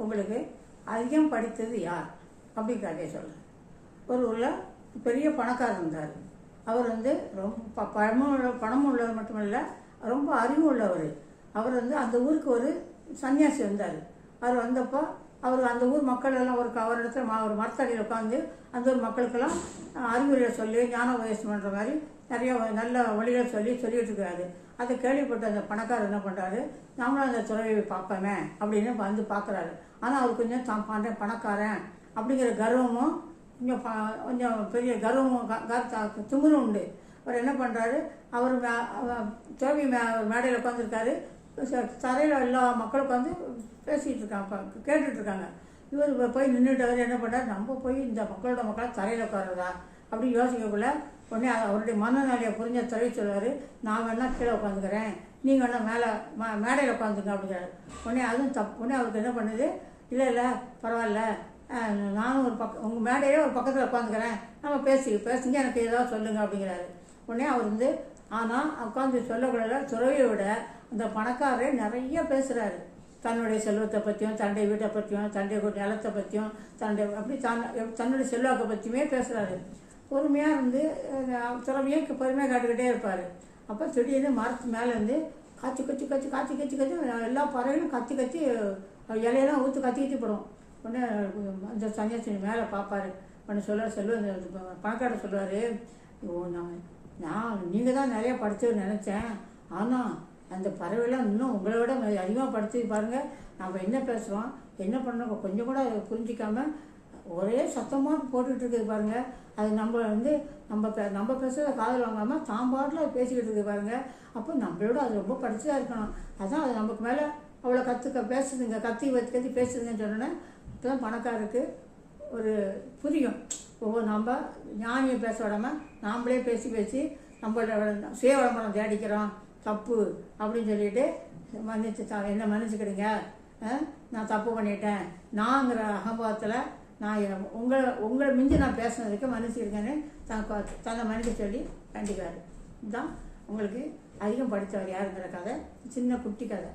உங்களுக்கு அதிகம் படித்தது யார்? அப்படின்னு கேட்டே சொல்கிறேன் ஒரு ஊரில் பெரிய பணக்காரர் இருந்தார். அவர் வந்து ரொம்ப ப- பணமும் உள்ள பணமும் உள்ளவர் மட்டுமல்ல ரொம்ப அறிவு உள்ளவர். அவர் வந்து அந்த ஊருக்கு ஒரு சன்னியாசி வந்தார். அவர் வந்தப்போ அவர் அந்த ஊர் மக்கள் எல்லாம் ஒரு க- இடத்துல ம- ஒரு மரத்தடியில் உட்காந்து அந்த ஊர் மக்களுக்கெல்லாம் அஹ், அறிவுரை சொல்லி ஞான உபதேசம் பண்ணுற மாதிரி நிறைய நல்ல வழிகளை சொல்லி சொல்லிகிட்டு இருக்கிறாரு அதை கேள்விப்பட்ட அந்த பணக்காரர் என்ன பண்ணுறாரு நாமளும் அந்த துறவியை பார்ப்போமே அப்படின்னு வந்து பார்க்குறாரு. ஆனால் அவர் கொஞ்சம் தான் பண்ணுறேன் பணக்காரன் அப்படிங்கிற கர்வமும் கொஞ்சம் கொஞ்சம் பெரிய கர்வமும் க- திமிரும் உண்டு. அவர் என்ன பண்ணுறாரு அவர் மே- துறவி மே மேடையில் உட்காந்துருக்காரு தரையில் எல்லா மக்களும் உட்காந்து பேசிகிட்டு இருக்காங்க இப்போ கேட்டுட்டு இருக்காங்க. இவர் போய் நின்றுட்டு அவர் என்ன பண்ணுறாரு நம்ம போய் இந்த மக்களோட மக்களாக தரையில் உட்காருறதா அப்படின்னு யோசிக்கக்குள்ள உடனே அவருடைய மனநிலையை புரிஞ்ச துறை சொல்லுவார் நான் வேணால் கீழே உட்காந்துக்கிறேன். நீங்கள் வேணால் மேலே மே மேடையில் உட்காந்துங்க அப்படிங்கிறாரு. உடனே அதுவும் தப்பு உடனே அவருக்கு என்ன பண்ணுது இல்லை இல்லை பரவாயில்ல. நானும் ஒரு பக்கம் உங்கள் மேடையே ஒரு பக்கத்தில் உட்காந்துக்கிறேன். நம்ம பேசி பேசுங்க எனக்கு ஏதாவது சொல்லுங்கள் அப்படிங்கிறாரு. உடனே அவர் வந்து ஆனால் உட்காந்து சொல்லக்கூடாத துறவியை விட அந்த பணக்காரர் நிறைய பேசுகிறாரு தன்னுடைய செல்வத்தை பற்றியும் தன்னுடைய வீட்டை பற்றியும் தன்னுடைய நிலத்தை பற்றியும் தன்னுடைய அப்படி தன் தன்னுடைய செல்வாக்கை பற்றியுமே பேசுகிறாரு பொறுமையாக இருந்து திறமையாக பொறுமையாக காட்டுக்கிட்டே இருப்பார். அப்போ திடீர்னு மரத்து மேலே இருந்து காய்ச்சி கத்தி கச்சி காய்ச்சி கத்தி கத்தி எல்லா பறவைகளும் கத்தி கத்தி இலையெல்லாம் ஊற்று கத்தி கத்தி போடும். உடனே அந்த சன்னியாசி மேலே பார்ப்பாரு உடனே சொல்லுவார் செல்வ இந்த பணக்காரர் சொல்லுவார் ஓ நான் நான் நீங்கள் தான் நிறையா படிச்சவர் நினச்சேன். ஆனால் அந்த பறவைலாம் இன்னும் உங்களை விட அதிகமாக படித்து பாருங்கள் நம்ம என்ன பேசுகிறோம் என்ன பண்ணோம் கொஞ்சம் கூட புரிஞ்சிக்காமல் ஒரே சத்தமாக போட்டுக்கிட்டு இருக்குது பாருங்கள் அது நம்ம வந்து நம்ம பே நம்ம பேசுகிறத காதல் வாங்காமல் தான் பாட்டில் அது பேசிக்கிட்டு இருக்குது பாருங்க. அப்போ நம்மளோட அது ரொம்ப படிச்சதாக இருக்கணும். அதான் அது நமக்கு மேலே அவ்வளோ கற்றுக்க பேசுதுங்க. கத்தி வச்சு கத்தி பேசுதுங்கன்னு சொன்னோன்னே இப்போ தான் பணக்காரருக்கு ஒரு புரியும். ஓ நம்ம ஞானியை பேச விடாமல் நாமளே பேசி பேசி நம்மளோட சுய விளம்பரம் தேடிக்கிறோம். தப்பு அப்படின்னு சொல்லிட்டு மன்னிச்சு த- என்ன மன்னிச்சுக்கிடுங்க? நான் தப்பு பண்ணிட்டேன். நாங்கிற அகம்பாவத்தில் நான் உங்களை உங்களை மிஞ்சி நான் பேசுனதுக்கு மன்னிச்சிருக்கேன்னு தன் கொ- தன்னை மன்னிக்க சொல்லி கண்டிப்பார் இதுதான் உங்களுக்கு அதிகம் படித்தவர் யாருங்கிற கதை. சின்ன குட்டி கதை.